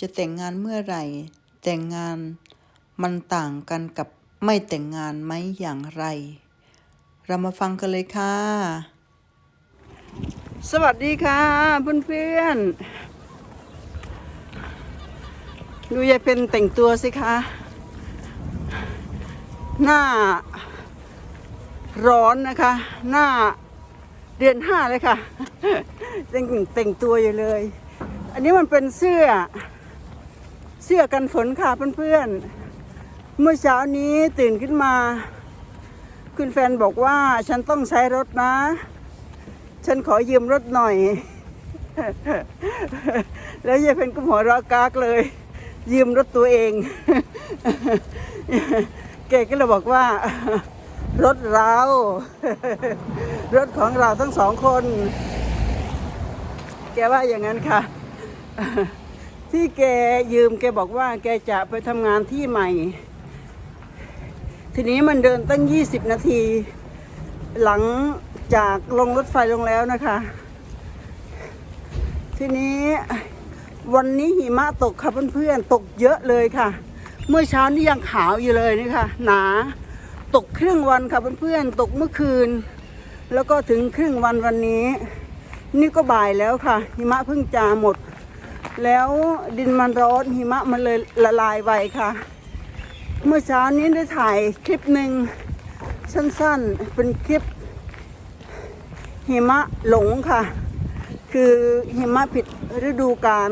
จะแต่งงานเมื่อไหร่ แต่งงานมันต่างกันกับไม่แต่งงานไหมอย่างไร เรามาฟังกันเลยค่ะ สวัสดีค่ะเพื่อนๆดูยายเป็นแต่งตัวสิคะ หน้าร้อนนะคะ หน้าเดือนห้าเลยค่ะแต่งแต่งตัวอยู่เลย อันนี้มันเป็นเสื้อ เสื้อกันฝนค่ะเพื่อนๆ เมื่อเช้านี้ตื่นขึ้นมา คุณแฟนบอกว่าฉันต้องใช้รถนะ ฉันขอยืมรถหน่อย แล้วยายเพนก็หัวเราะกากเลย ยืมรถตัวเองแกก็เลยบอกว่า รถเรา รถของเราทั้งสองคน แกว่าอย่างนั้นค่ะ ที่แกยืมแกบอกว่าแกจะไปทำงานที่ใหม่ ทีนี้มันเดินตั้ง 20 นาที หลังจากลงรถไฟลงแล้วนะคะ ทีนี้วันนี้หิมะตกค่ะเพื่อนๆตกเยอะเลยค่ะ เมื่อเช้านี้ยังขาวอยู่เลยนี่ค่ะ หนาตกครึ่งวันค่ะเพื่อนๆตกเมื่อคืน แล้วก็ถึงครึ่งวันวันนี้ นี่ก็บ่ายแล้วค่ะ หิมะเพิ่งจาหมด แล้วดินมันร้อนหิมะมันเลยละลายไวค่ะ เมื่อเช้านี้ได้ถ่ายคลิปหนึ่งสั้นๆเป็นคลิปหิมะหลงค่ะ คือหิมะผิดฤดูกาล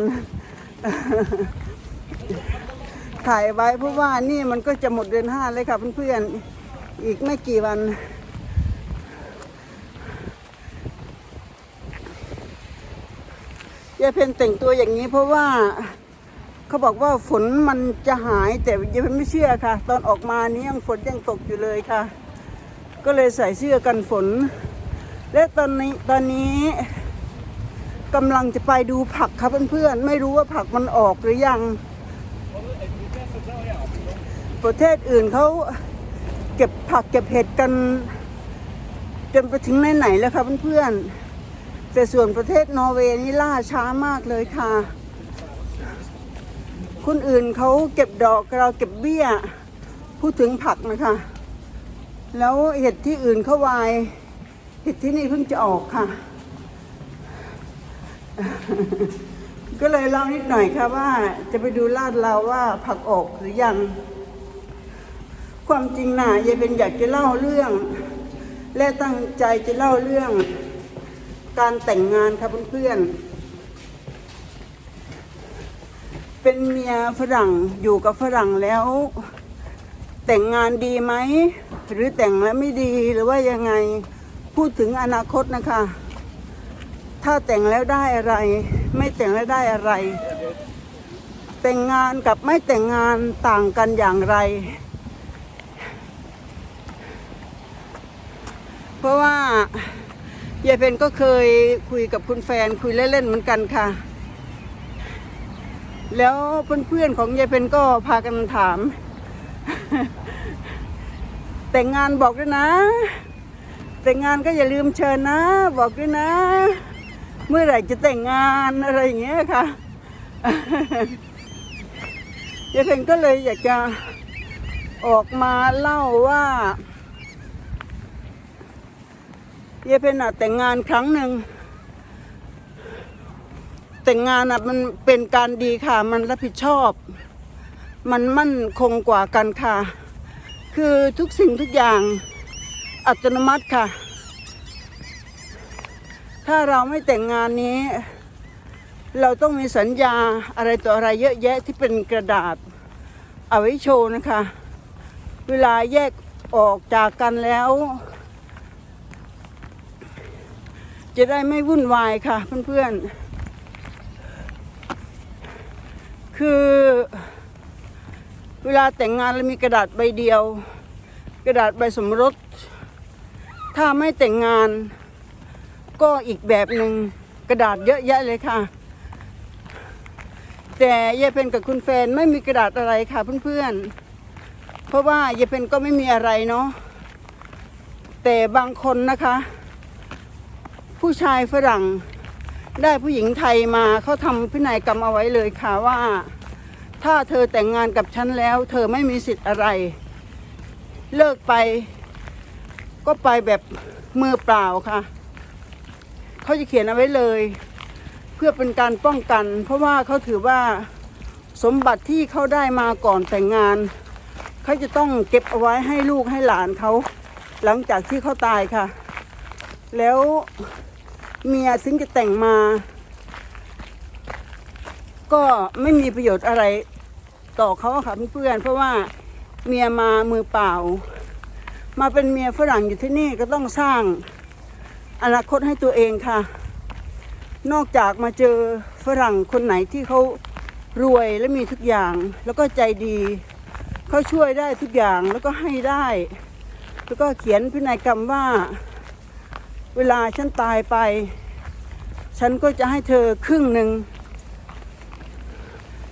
ถ่ายไว้เพราะว่านี่มันก็จะหมดเดือนห้าเลยค่ะเพื่อนๆอีกไม่กี่วัน ยายเพนแต่งตัวอย่างนี้เพราะว่าเขาบอกว่าฝนมันจะหายแต่ยายเพนไม่เชื่อค่ะ ตอนออกมานี้ยังฝนยังตกอยู่เลยค่ะ ก็เลยใส่เสื้อกันฝน และตอนนี้ตอนนี้กำลังจะไปดูผักครับเพื่อนๆไม่รู้ว่าผักมันออกหรือยังประเทศอื่นเขาเก็บผักเก็บเห็ดกันจนไปถึงไหนๆแล้วครับเพื่อนๆ แต่ส่วนประเทศนอร์เวย์นี่ล่าช้ามากเลยค่ะ คนอื่นเขาเก็บดอกเราเก็บเบี้ย พูดถึงผักนะคะ แล้วเห็ดที่อื่นเขาวายเห็ดที่นี่เพิ่งจะออกค่ะ ก็เลยเล่านิดหน่อยค่ะว่า จะไปดูลาดเราว่าผักออกหรือยัง ความจริงน่ะยายเป็นอยากจะเล่าเรื่อง และตั้งใจจะเล่าเรื่อง การแต่งงานค่ะเพื่อนๆ เป็นเมียฝรั่งอยู่กับฝรั่งแล้ว แต่งงานดีไหม หรือแต่งแล้วไม่ดีหรือว่ายังไงพูดถึงอนาคตนะคะ ถ้าแต่งแล้วได้อะไร ไม่แต่งแล้วได้อะไร แต่งงานกับไม่แต่งงานต่างกันอย่างไร เพราะว่า ยายเพนก็เคยคุยกับคุณแฟนคุยเล่นๆเหมือนกันค่ะ แล้วเพื่อนๆของยายเพนก็พากันถาม แต่งงานบอกด้วยนะ แต่งงานก็อย่าลืมเชิญนะ บอกด้วยนะ เมื่อไหร่จะแต่งงานอะไรอย่างเงี้ยค่ะยายเพนก็เลยอยากจะออกมาเล่าว่า ยายเพนอะแต่งงานครั้งหนึ่งแต่งงานอะมันเป็นการดีค่ะ มันรับผิดชอบ มันมั่นคงกว่ากันค่ะ คือทุกสิ่งทุกอย่างอัตโนมัติค่ะ ถ้าเราไม่แต่งงานนี้ เราต้องมีสัญญาอะไรต่ออะไรเยอะแยะที่เป็นกระดาษ เอาไว้โชว์นะคะ เวลาแยกออกจากกันแล้ว จะได้ไม่วุ่นวายค่ะเพื่อนๆ คือ เวลาแต่งงานเรามีกระดาษใบเดียว กระดาษใบสมรส ถ้าไม่แต่งงาน ก็อีกแบบหนึ่งกระดาษเยอะแยะเลยค่ะ แต่ยายเพนกับคุณแฟนไม่มีกระดาษอะไรค่ะเพื่อนๆ เพราะว่ายายเพนก็ไม่มีอะไรเนาะแต่บางคนนะคะ ผู้ชายฝรั่งได้ผู้หญิงไทยมาเขาทำพินัยกรรมเอาไว้เลยค่ะว่า ถ้าเธอแต่งงานกับฉันแล้ว เธอไม่มีสิทธิ์อะไร เลิกไป ก็ไปแบบมือเปล่าค่ะเขาจะเขียนเอาไว้เลย เพื่อเป็นการป้องกัน เพราะว่าเขาถือว่าสมบัติที่เขาได้มาก่อนแต่งงานเขาจะต้องเก็บเอาไว้ให้ลูกให้หลานเขาหลังจากที่เขาตายค่ะ แล้ว เมียถึงจะแต่งมา ก็ไม่มีประโยชน์อะไรต่อเขาค่ะเพื่อนเพราะว่าเมียมามือเปล่า มาเป็นเมียฝรั่งอยู่ที่นี่ก็ต้องสร้างอนาคตให้ตัวเองค่ะ นอกจากมาเจอฝรั่งคนไหนที่เขารวยและมีทุกอย่าง แล้วก็ใจดีเขาช่วยได้ทุกอย่างแล้วก็ให้ได้ แล้วก็เขียนพินัยกรรมว่า เวลาฉันตายไป ฉันก็จะให้เธอครึ่งหนึ่ง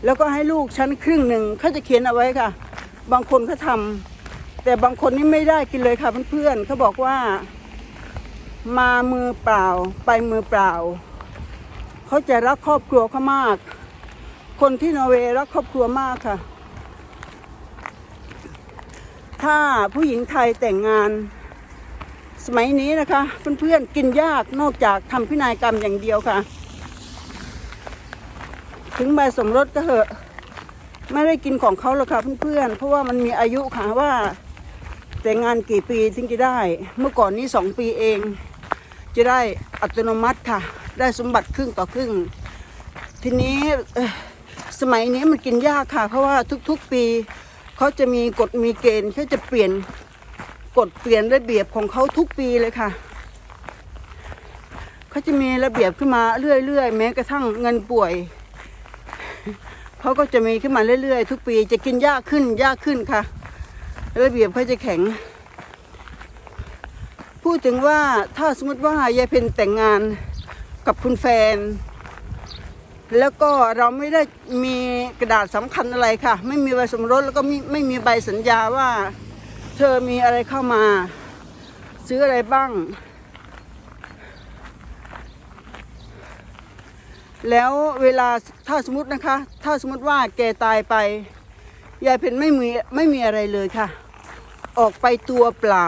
แล้วก็ให้ลูกฉันครึ่งหนึ่งเขาจะเขียนเอาไว้ค่ะ บางคนเขาทำแต่บางคนนี่ไม่ได้กินเลยค่ะเพื่อนๆเขาบอกว่า มามือเปล่าไปมือเปล่า เขาจะรักครอบครัวเขามาก คนที่นอร์เวย์รักครอบครัวมากค่ะ ถ้าผู้หญิงไทยแต่งงาน สมัยนี้นะคะเพื่อนๆกินยากนอกจากทำพินัยกรรมอย่างเดียวค่ะ ถึงใบสมรสก็เหอะ ไม่ได้กินของเขาหรอกค่ะเพื่อนๆเพราะว่ามันมีอายุค่ะว่าแต่งงานกี่ปีถึงจะได้ เมื่อก่อนนี้สองปีเอง จะได้อัตโนมัติค่ะ ได้สมบัติครึ่งต่อครึ่ง ทีนี้สมัยนี้มันกินยากค่ะ เพราะว่าทุกๆปีเขาจะมีกฎมีเกณฑ์เขาจะเปลี่ยน กฎเปลี่ยนระเบียบของเขาทุกปีเลยค่ะเขาจะมีระเบียบขึ้นมาเรื่อยๆ แม้กระทั่งเงินป่วยเขาก็จะมีขึ้นมาเรื่อยๆ ทุกปีจะกินยากขึ้นยากขึ้นค่ะ ระเบียบเขาจะแข็ง พูดถึงว่าถ้าสมมติว่ายายเพนแต่งงานกับคุณแฟน แล้วก็เราไม่ได้มีกระดาษสำคัญอะไรค่ะ ไม่มีใบสมรสแล้วก็ไม่ไม่มีใบสัญญาว่า เธอมีอะไรเข้ามา ซื้ออะไรบ้าง แล้วเวลาถ้าสมมตินะคะ ถ้าสมมติว่าแกตายไป ยายเพนไม่มีไม่มีอะไรเลยค่ะ ออกไปตัวเปล่า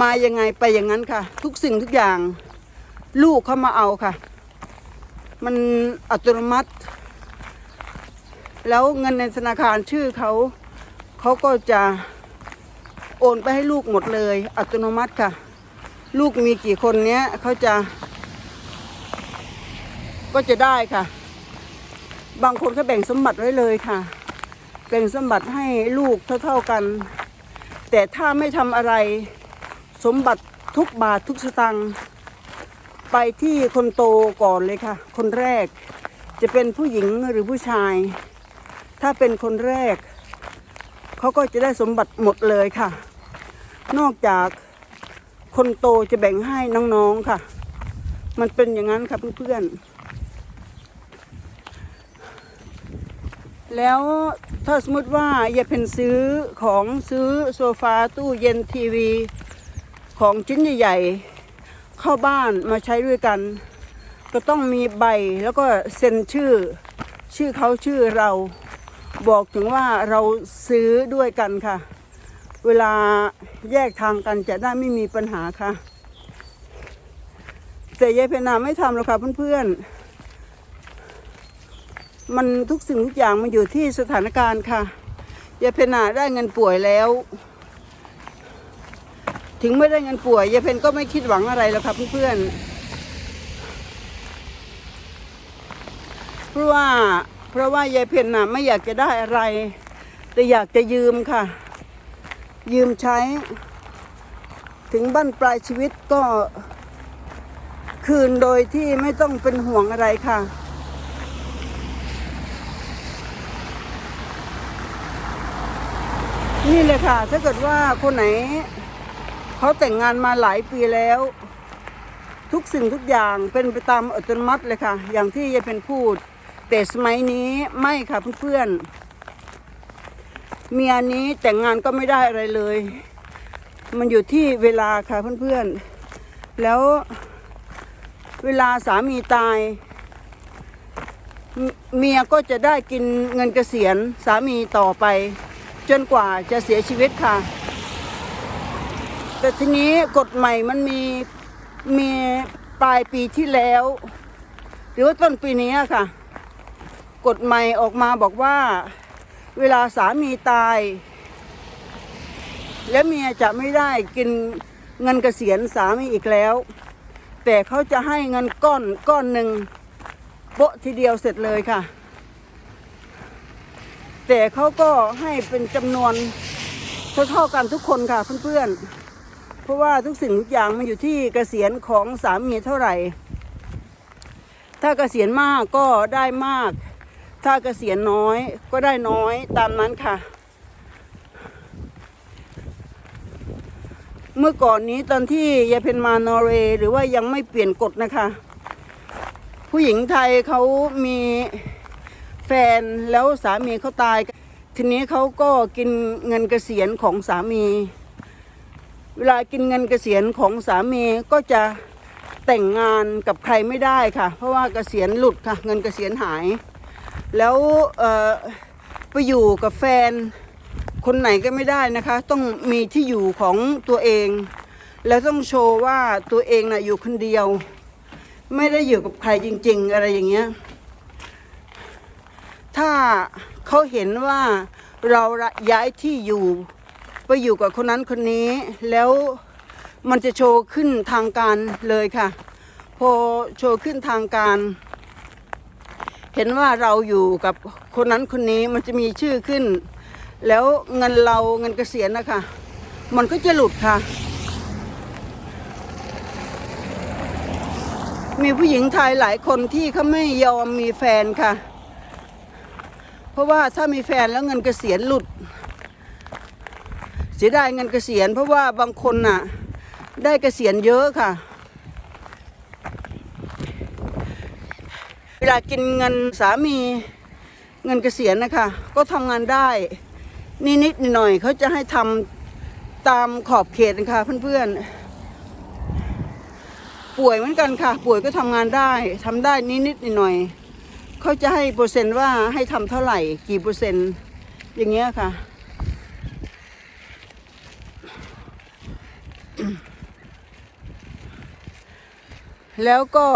มายังไงไปอย่างนั้นค่ะ ทุกสิ่งทุกอย่าง ลูกเขามาเอาค่ะ มันอัตโนมัติ แล้วเงินในธนาคารชื่อเขา เขาก็จะโอนไปให้ลูกหมดเลย อัตโนมัติค่ะ ลูกมีกี่คนเนี้ยเขาจะ ก็จะได้ค่ะ บางคนเขาแบ่งสมบัติไว้เลยค่ะ แบ่งสมบัติให้ลูกเท่าๆกัน แต่ถ้าไม่ทำอะไรสมบัติทุกบาททุกสตังค์ไปที่คนโตก่อนเลยค่ะ คนแรกจะเป็นผู้หญิงหรือผู้ชาย ถ้าเป็นคนแรก เขาก็จะได้สมบัติหมดเลยค่ะ นอกจากคนโตจะแบ่งให้น้องๆค่ะ มันเป็นอย่างนั้นค่ะเพื่อนๆ แล้วถ้าสมมติว่ายายเพนซื้อของซื้อโซฟาตู้เย็นทีวี ของชิ้นใหญ่ๆ เข้าบ้านมาใช้ด้วยกัน ก็ต้องมีใบแล้วก็เซ็นชื่อ ชื่อเขาชื่อเรา บอกถึงว่าเราซื้อด้วยกันค่ะ เวลาแยกทางกันจะได้ไม่มีปัญหาค่ะ แต่ยายเพนาไม่ทำหรอกค่ะเพื่อนๆ มันทุกสิ่งทุกอย่างมันอยู่ที่สถานการณ์ค่ะยายเพนาได้เงินป่วยแล้ว ถึงไม่ได้เงินป่วยยายเพนก็ไม่คิดหวังอะไรแล้วค่ะเพื่อนๆ เพราะว่า เพราะว่ายายเพนน่ะไม่อยากจะได้อะไร แต่อยากจะยืมค่ะ ยืมใช้ ถึงบั้นปลายชีวิตก็คืนโดยที่ไม่ต้องเป็นห่วงอะไรค่ะนี่เลยค่ะ ถ้าเกิดว่าคนไหนเขาแต่งงานมาหลายปีแล้ว ทุกสิ่งทุกอย่างเป็นไปตามอัตโนมัติเลยค่ะ อย่างที่ยายเพนพูด แต่สมัยนี้ไม่ค่ะเพื่อนๆเมียนี้แต่งงานก็ไม่ได้อะไรเลย มันอยู่ที่เวลาค่ะเพื่อนๆ แล้วเวลาสามีตาย เมียก็จะได้กินเงินเกษียณสามีต่อไป จนกว่าจะเสียชีวิตค่ะ แต่ทีนี้กฎใหม่มันมีมีปลายปีที่แล้ว หรือว่าต้นปีนี้ค่ะ กฎใหม่ออกมาบอกว่า เวลาสามีตาย และเมียจะไม่ได้กินเงินเกษียณสามีอีกแล้ว แต่เขาจะให้เงินก้อนก้อนหนึ่งโปะทีเดียวเสร็จเลยค่ะ แต่เขาก็ให้เป็นจำนวนเท่าๆกันทุกคนค่ะเพื่อนๆ เพราะว่าทุกสิ่งทุกอย่างมันอยู่ที่เกษียณของสามีเท่าไหร่ ถ้าเกษียณมากก็ได้มาก ถ้าเกษียณน้อยก็ได้น้อยตามนั้นค่ะ เมื่อก่อนนี้ตอนที่ยายเพนมานอร์เวย์หรือว่ายังไม่เปลี่ยนกฎนะคะ ผู้หญิงไทยเขามีแฟนแล้วสามีเขาตาย ทีนี้เขาก็กินเงินเกษียณของสามี เวลากินเงินเกษียณของสามีก็จะแต่งงานกับใครไม่ได้ค่ะ เพราะว่าเกษียณหลุดค่ะ เงินเกษียณหาย แล้วไปอยู่กับแฟน คนไหนก็ไม่ได้นะคะ ต้องมีที่อยู่ของตัวเอง แล้วต้องโชว์ว่าตัวเองน่ะอยู่คนเดียว ไม่ได้อยู่กับใครจริง ๆ อะไรอย่างเงี้ย ถ้าเขาเห็นว่าเราย้ายที่อยู่ไปอยู่กับคนนั้นคนนี้ แล้วมันจะโชว์ขึ้นทางการเลยค่ะ พอโชว์ขึ้นทางการ เห็นว่าเราอยู่กับคนนั้นคนนี้มันจะมีชื่อขึ้น แล้วเงินเราเงินเกษียณนะคะ มันก็จะหลุดค่ะ มีผู้หญิงไทยหลายคนที่เขาไม่ยอมมีแฟนค่ะ เพราะว่าถ้ามีแฟนแล้วเงินเกษียณหลุด เสียดายเงินเกษียณ เพราะว่าบางคนน่ะ ได้เกษียณเยอะค่ะ เวลากินเงินสามีเงินเกษียณนะคะ ก็ทำงานได้ นิดๆหน่อยๆเขาจะให้ทำตามขอบเขตนะคะเพื่อนๆ ป่วยเหมือนกันค่ะ ป่วยก็ทำงานได้ทำได้นิดๆหน่อยๆเขาจะให้เปอร์เซ็นต์ว่าให้ทำเท่าไหร่ กี่เปอร์เซ็นต์ อย่างเงี้ยค่ะแล้วก็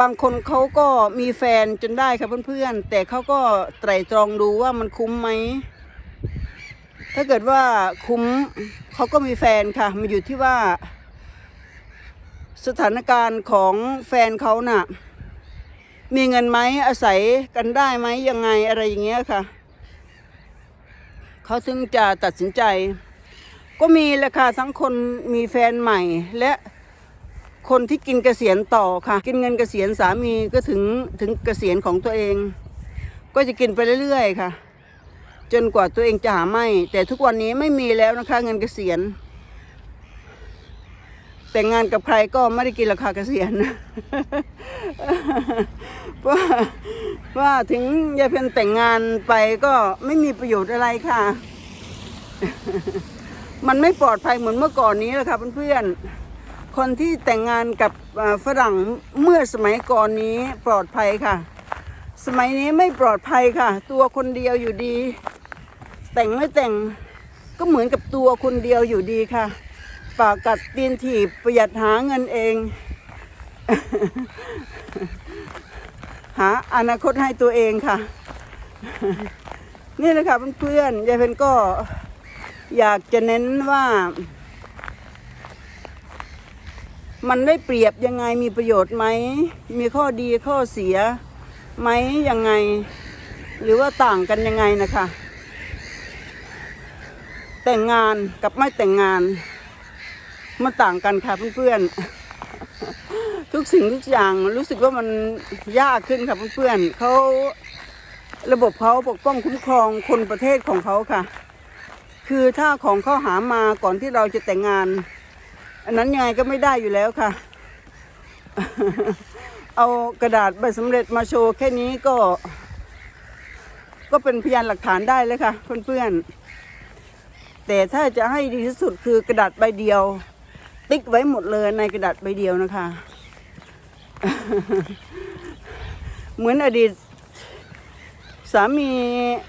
บางคนเขาก็มีแฟนจนได้ค่ะเพื่อนๆ แต่เขาก็ไตร่ตรองดูว่ามันคุ้มไหม ถ้าเกิดว่าคุ้มเขาก็มีแฟนค่ะ มันอยู่ที่ว่า สถานการณ์ของแฟนเขาน่ะ มีเงินไหมอาศัยกันได้ไหมยังไงอะไรอย่างเงี้ยค่ะ เขาถึงจะตัดสินใจ ก็มีแหละค่ะทั้งคนมีแฟนใหม่และ คนที่กินเกษียณต่อค่ะ กินเงินเกษียณสามีก็ถึงถึงเกษียณของตัวเอง ก็จะกินไปเรื่อยๆค่ะ จนกว่าตัวเองจะหาไม่ แต่ทุกวันนี้ไม่มีแล้วนะคะ เงินเกษียณ แต่งงานกับใครก็ไม่ได้กินราคาเกษียณว่าว่าถึงยายเพนแต่งงานไปก็ไม่มีประโยชน์อะไรค่ะ มันไม่ปลอดภัยเหมือนเมื่อก่อนนี้แล้วค่ะเพื่อนๆ คนที่แต่งงานกับฝรั่งเมื่อสมัยก่อนนี้ปลอดภัยค่ะ สมัยนี้ไม่ปลอดภัยค่ะ ตัวคนเดียวอยู่ดี แต่งไม่แต่งก็เหมือนกับตัวคนเดียวอยู่ดีค่ะปากกัดตีนถีบประหยัดหาเงินเอง หาอนาคตให้ตัวเองค่ะ นี่เลยค่ะเพื่อนๆยายเพนก็อยากจะเน้นว่า มันได้เปรียบยังไงมีประโยชน์ไหม มีข้อดีข้อเสียไหมยังไง หรือว่าต่างกันยังไงนะคะ แต่งงานกับไม่แต่งงาน มันต่างกันค่ะเพื่อนๆ ทุกสิ่งทุกอย่างรู้สึกว่ามันยากขึ้นค่ะเพื่อนๆเขาระบบเขาปกป้องคุ้มครองคนประเทศของเขาค่ะ คือถ้าของเขาหามาก่อนที่เราจะแต่งงาน อันนั้นยังไงก็ไม่ได้อยู่แล้วค่ะ เอากระดาษใบสำเร็จมาโชว์แค่นี้ก็ ก็เป็นพยานหลักฐานได้เลยค่ะ เพื่อนๆ แต่ถ้าจะให้ดีที่สุดคือกระดาษใบเดียว ติ๊กไว้หมดเลยในกระดาษใบเดียวนะคะ เหมือนอดีตสามี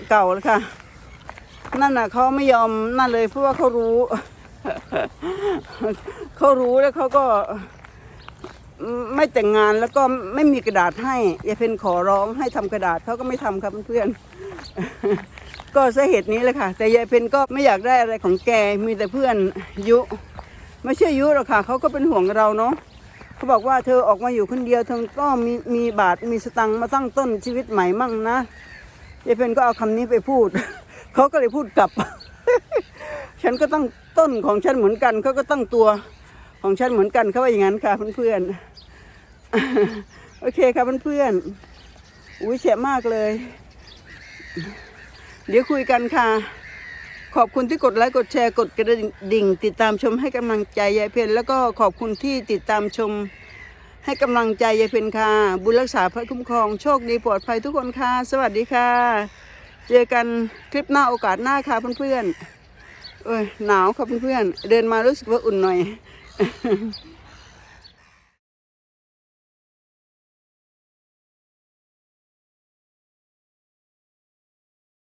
เก่าเลยค่ะ นั่นน่ะเขาไม่ยอมนั่นเลยเพราะว่าเขารู้ เขารู้แล้วเขาก็ไม่แต่งงานแล้วก็ไม่มีกระดาษให้ยายเพนขอร้องให้ทำกระดาษเขาก็ไม่ทำครับเพื่อนก็สาเหตุนี้แหละค่ะ แต่ยายเพนก็ไม่อยากได้อะไรของแกมีแต่เพื่อนยุ ไม่ใช่ยุหรอกค่ะเขาก็เป็นห่วงเราเนาะเขาบอกว่าเธอออกมาอยู่คนเดียวเธอก็มีมีบาทมีสตังค์มาตั้งต้นชีวิตใหม่มั่งนะยายเพนก็เอาคำนี้ไปพูดเขาก็เลยพูดกลับ ฉันก็ตั้ง ต้นของฉันเหมือนกันเขาก็ตั้งตัวของฉันเหมือนกันเขาว่าอย่างนั้นค่ะเพื่อนๆ โอเคค่ะเพื่อนๆอุ้ยเสียมากเลย เดี๋ยวคุยกันค่ะ ขอบคุณที่กดไลค์กดแชร์กดกระดิ่ง ติดตามชมให้กำลังใจยายเพนแล้วก็ขอบคุณที่ติดตามชมให้กำลังใจยายเพนค่ะ บุญรักษาพระคุ้มครองโชคดีปลอดภัยทุกคนค่ะ สวัสดีค่ะ เจอกันคลิปหน้าโอกาสหน้าค่ะเพื่อนๆ เอ้ยหนาวครับเพื่อนๆเดินมารู้สึกว่าอุ่นหน่อย